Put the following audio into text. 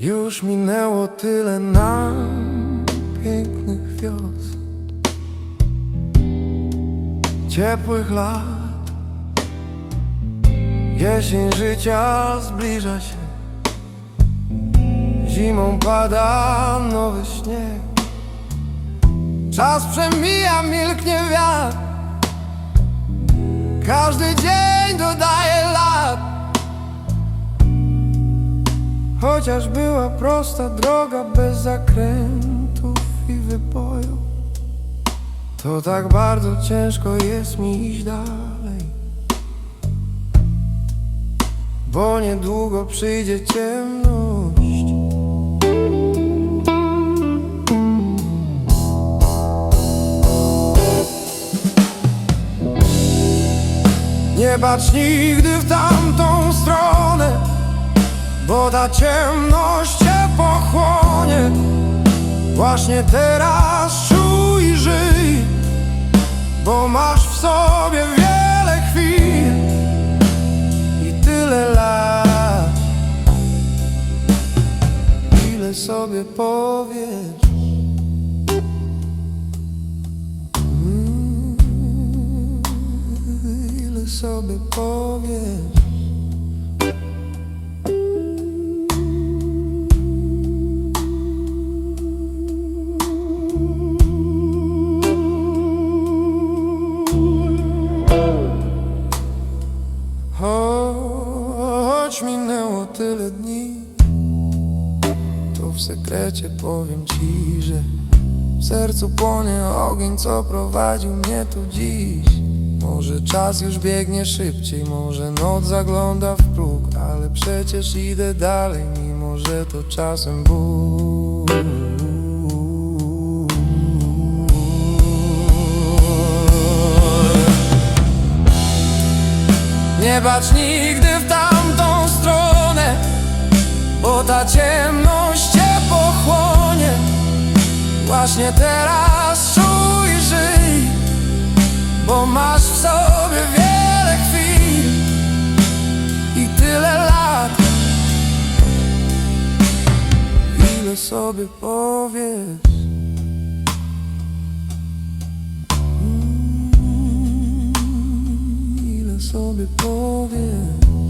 Już minęło tyle nam pięknych wiosn Ciepłych lat. Jesień życia zbliża się Zimą pada nowy śnieg. Czas przemija, milknie wiatr. Każdy dzień dodaje Chociaż była prosta droga bez zakrętów i wyboju To tak bardzo ciężko jest mi iść dalej. Bo niedługo przyjdzie ciemność. Nie patrz nigdy w tamtą stronę Bo ta ciemność cię pochłonie. Właśnie teraz czuj i żyj Bo masz w sobie wiele chwil I tyle lat. Ile sobie powiesz? Mm, Ile sobie powiesz Minęło tyle dni. To w sekrecie powiem ci, że W sercu płonie ogień, co prowadził mnie tu dziś. Może czas już biegnie szybciej, może noc zagląda w próg Ale przecież idę dalej, mimo że to czasem ból Nie patrz nigdy Właśnie teraz czuj żyj Bo masz w sobie wiele chwil I tyle lat. Ile sobie powiesz? Mm, Ile sobie powiesz